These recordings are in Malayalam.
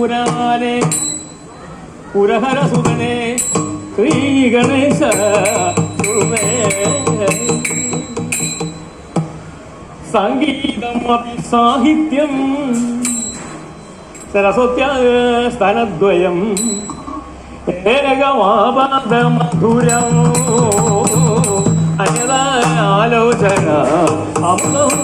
തമ്പുരാനെ പുരഹരസുതനെ ശ്രീ ഗണേശ. സംഗീതം അപി സാഹിത്യം സരസ്വത്യ സ്ഥലദ്വയം ഏകമാപാദമധുരം അന്യതാലോചന അമൃതം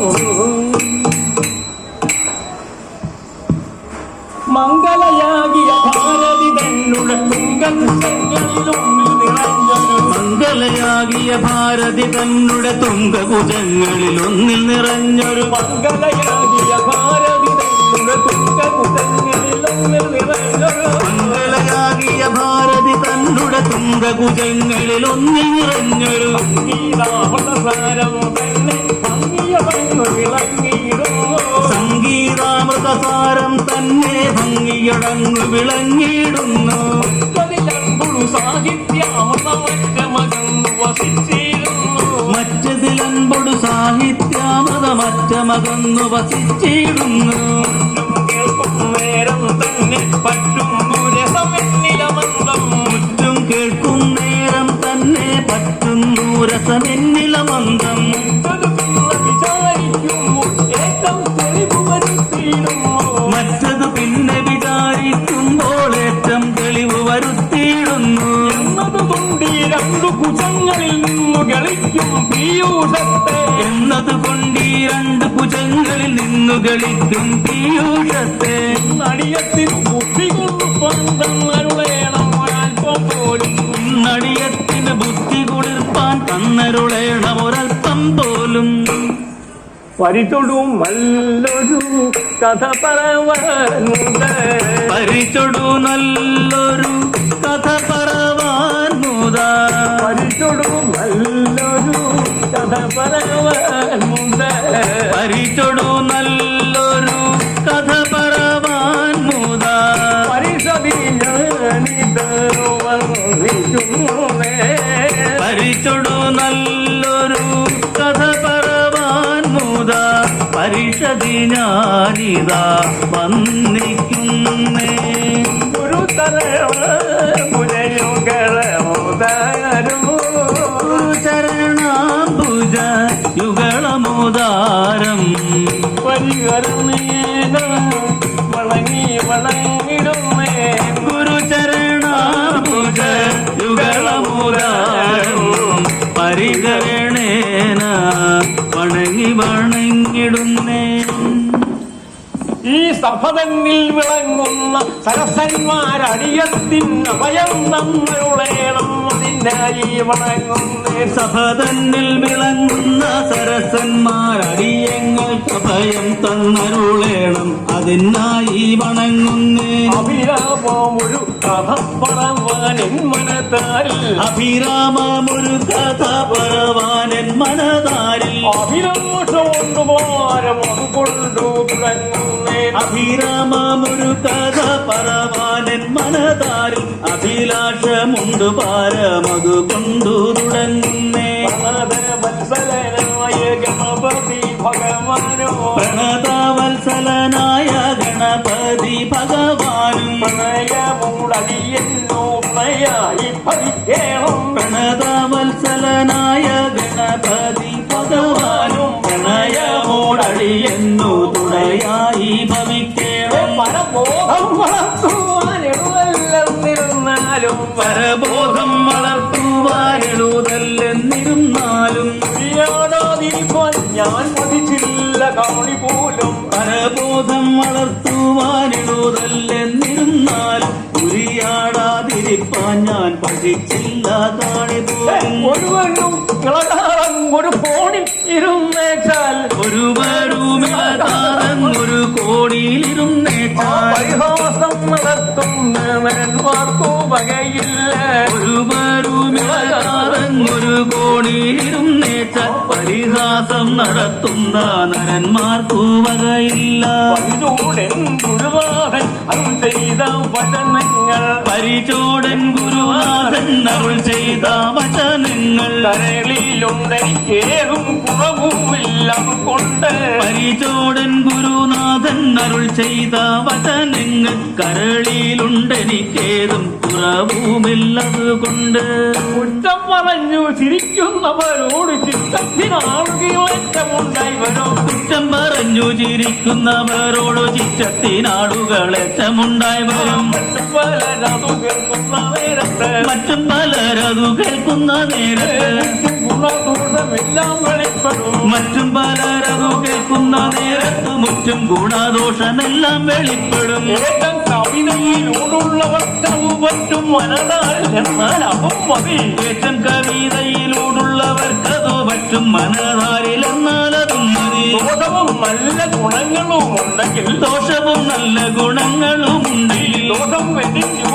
മംഗളയാകിയ ഭാരതി തന്നുടെ തുങ്കങ്ങളിലൊന്നിൽ നിറഞ്ഞൊരു മംഗലയാകിയ ഭാരതി തന്നുടെ തുങ്കഭുജങ്ങളിൽ ഒന്നിൽ നിറഞ്ഞൊരു മംഗളയാകിയ ഭാരതി തന്നുടെ തുങ്കകുതങ്ങളിലൊന്നിൽ നിറഞ്ഞൊരു മംഗലയാകിയ ഭാരതി തന്നുടെ തുങ്കഭുജങ്ങളിൽ ഒന്നിൽ നിറഞ്ഞൊരു ഗീതാമൃതസാരം തന്നെ ഭംഗിയ സംഗീതാമൃതസാരം തന്നെ ഭംഗിയടങ്ങു വിളങ്ങിയിടുന്നു. മറ്റതിലൻപൊടു സാഹിത്യാമൃതമറ്റമകന്നു വസിച്ചിടുന്നു. കേൾക്കും നേരം തന്നെ പറ്റുന്നു ചുറ്റും കേൾക്കും നേരം തന്നെ പറ്റുന്നു രസമെന്നിലമന്ദം അത് ഈ രണ്ടു കുജങ്ങളിൽ നിന്നു കളിക്കും പീയൂഷത്തെ. എന്നതുകൊണ്ട് ഈ രണ്ട് ഭുജങ്ങളിൽ നിന്നു കളിക്കും പീയൂഷത്തെ. നടിയത്തിൽ ബുദ്ധി കൊണ്ട് അരുളേണം ഒരൽപ്പം പോലും നടിയത്തിന് ബുദ്ധി കുളിർപ്പാൻ തന്നരുളേണം ഒരൽപ്പം പോലും. പരിചൊടും നല്ലൊരു കഥ പറവാനുണ്ട് പരിചൊടു നല്ലൊരു കഥ പറവാനുണ്ട് പരിചൊടു നല്ലൊരു കഥ പറവാൻ മുതാ. പരിസതി പരിചൊടു നല്ലൊരു കഥ പറവാൻ മുതാ. പരിഷതി ഞാനിതാ വന്നിക്കുന്നേ. ചരണാംബുജ Well, I ain't. ഈ സഭ തന്നിൽ വിളങ്ങുന്ന സരസന്മാരടിയത്തിൻ അഭയം നമ്മളുളേണം അതിനായി വണങ്ങുന്നേ സഭ തന്നിൽ വിളങ്ങുന്ന സരസന്മാരടിയങ്ങൾക്ക് അഭയം തന്നരുളേണം അതിനായി വണങ്ങുന്നേ അഭിരാമം ഒരു കഥ പറവാൻ മനത്താരിൽ അഭിരാമമൊരു കഥ പറവാനൻ മനതാരിൽ. അഭിലാഷമുണ്ട് ഭാരം അതുകൊണ്ടു തുടങ്ങുന്നേ അഭിരാമമൊരു കഥ പറവാനൻ മനതാരിൽ അഭിലാഷമുണ്ട് പാരമതു കൊണ്ടു തുടങ്ങുന്നേ വത്സലനായ ഗണപതി ഭഗവാനോ. പ്രണതാവത്സലനായ ഗണപതി ഭഗവാനും. പ്രണയമൂടടിയെന്നോ പ്രണയായി ഭരിക്കേണം പ്രണതവത്സലനായ ഗണപതി ഭഗവാനും പ്രണയമോടടിയെന്നു തുണയായി ഭവിക്കേണം പരബോധം വളർത്തുവാനെടുവല്ലെന്നിരുന്നാലും പരബോധം വളർത്തുവാനെഴുതല്ലെന്നിരുന്നാലും പ്രിയാടാതിരിക്കാൻ ഞാൻ പഠിച്ചില്ല കാണി പോലും പരബോധം വളർത്തുവാനെഴുതല്ലെന്നിരുന്നാലും ഉരിയാടാതിരിപ്പാൻ ഞാൻ പഠിച്ചില്ല ഒരുവനും ഒരു ഫോണിൽ ഇരുന്നേച്ചാൽ. ഒരുവരുമിളകാതൻ ഒരു ആ കോടിയിലിരുന്നേറ്റാൽ പരിഹാസം നടത്തുന്നവന്മാർക്കു വകയില്ല. ഒരുവരുമിളകാതൻ ഒരു കോടിയിലിരുന്നേറ്റാൽ പരിഹാസം നടത്തുന്ന നരന്മാർക്കു വകയില്ല. പഞ്ചൂടൻ ഗുരുവാഹൻ അരുൾ ചെയ്ത വചനങ്ങൾ. പരിചോടൻ ഗുരുനാഥൻ അരുൾ ചെയ്ത വചനങ്ങൾ. കരളി കരളിലുണ്ടെനിക്കേതും കുറവുമില്ല കൊണ്ട് പരിചോടൻ ഗുരുനാഥൻ അരുൾ ചെയ്ത വചനങ്ങൾ. കരളിയിലുണ്ടെനിക്കേതും കുറവുമില്ലതുകൊണ്ട് കുറ്റം പറഞ്ഞു ചിരിക്കുന്നവരോട് ചിത്തത്തിനാളുകളേറ്റമുണ്ടായി വരും? കുറ്റം പറഞ്ഞു ചിരിക്കുന്നവരോട് ഉണ്ടായി വരും. മറ്റും പലരതു കേൾക്കുന്ന നേരത്ത് മറ്റും പലരതു കേൾക്കുന്ന നേരത്ത് മുറ്റും ഗുണദോഷമെല്ലാം വെളിപ്പെടും. പറ്റും മനതാൽ എന്നാൽ അവം മതി ഏറ്റം കവിതയിലൂടുള്ളവർക്കതോ പറ്റും. മനതാരിൽ എന്നാലതും മതി. ദോഷവും നല്ല ഗുണങ്ങളും ഉണ്ടെങ്കിൽ ദോഷവും നല്ല ഗുണങ്ങളും ഉണ്ടെങ്കിൽ ദോഷം വെടിഞ്ഞു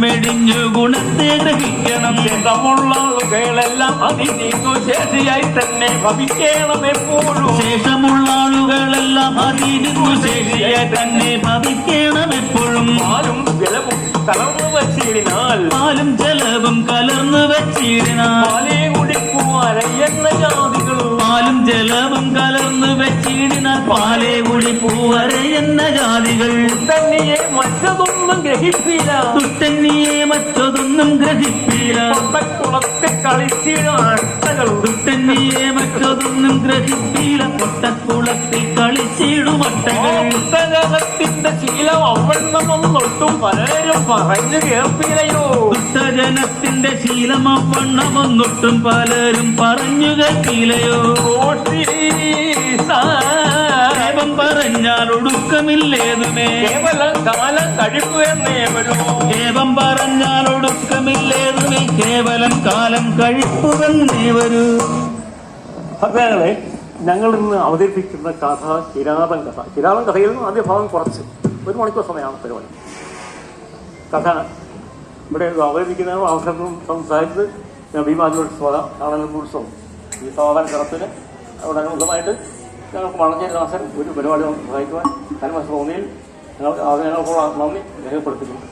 ദോഷം വെടിഞ്ഞു ഗുണത്തെ ദഹിക്കണം. ശേഷമുള്ള ആളുകളെല്ലാം അതിനീക്കു ശേഷിയായി തന്നെ ഭവിക്കണം എപ്പോഴും. ശേഷമുള്ള ആളുകളെല്ലാം അതിനീക്കു ശേഷിയായി തന്നെ ഭവിക്കണം എപ്പോഴും. പാലും ജലവും കലർന്നു വച്ചിടിനാൽ. പാലും ജലവും കലർന്നു വെച്ചിടണം പാലേ കുടിക്കുവാൻ എന്ന ജാതികളും പാലും ജലവും കലർന്നു വെച്ചിടിനാൽ പാലേ കുടി പൂവരെ എന്ന ജാതികൾ. തന്നെയെ മറ്റതൊന്നും ഗ്രഹിപ്പില്ല. തുട്ടന്നിയെ മറ്റതൊന്നും ഗ്രഹിപ്പില്ല. പൊട്ടക്കുളത്തെ കളിച്ചിടാട്ടകൾ തുട്ടന്നിയെ മറ്റതൊന്നും ഗ്രഹിപ്പില്ല. പൊട്ടക്കുളത്തിൽ കളിച്ചിടുമട്ടകൾ പുസ്തകത്തിന്റെ ശീലം അവണ്ണമെന്നൊട്ടും പലരും പറഞ്ഞു കേൾപ്പില്ലയോ? ശീലം അവണ്ണമൊന്നൊട്ടും പലരും പറഞ്ഞു കേൾക്കില്ലയോ പറഞ്ഞാൽ ഒടുക്കമില്ലേതുമേ കേവലം കാലം കഴിക്കുകയെന്നേ വരൂ. ഏവം പറഞ്ഞാൽ ഒടുക്കമില്ലേതുമേ കേവലം കാലം കഴിപ്പുവെന്നേ വരൂ. ഭക്തങ്ങളെ ഞങ്ങൾ ഇന്ന് അവതരിപ്പിക്കുന്ന കഥ കിരാതം കഥ. കിരാതം കഥയിൽ നിന്ന് ആദ്യ ഭാഗം കുറച്ച്. ഒരു മണിക്കൂർ സമയമാണ് പരിപാടി. കഥ ഇവിടെ അവതരിപ്പിക്കുന്ന അവസരം സംസാരിച്ച് ഭീമാജോത്സവ കാണലോത്സവം ഈ സമാധാന കടത്തിന് അവിടെ അനുബന്ധമായിട്ട് ഞങ്ങൾക്ക് വളഞ്ഞ അവസരം ഒരു പരിപാടി സഹായിക്കുവാൻ കന്മസ് തോന്നിയിൽ ഞങ്ങൾക്ക് അത് ഞങ്ങൾക്കുള്ള നന്ദി രേഖപ്പെടുത്തിയിട്ടുണ്ട്.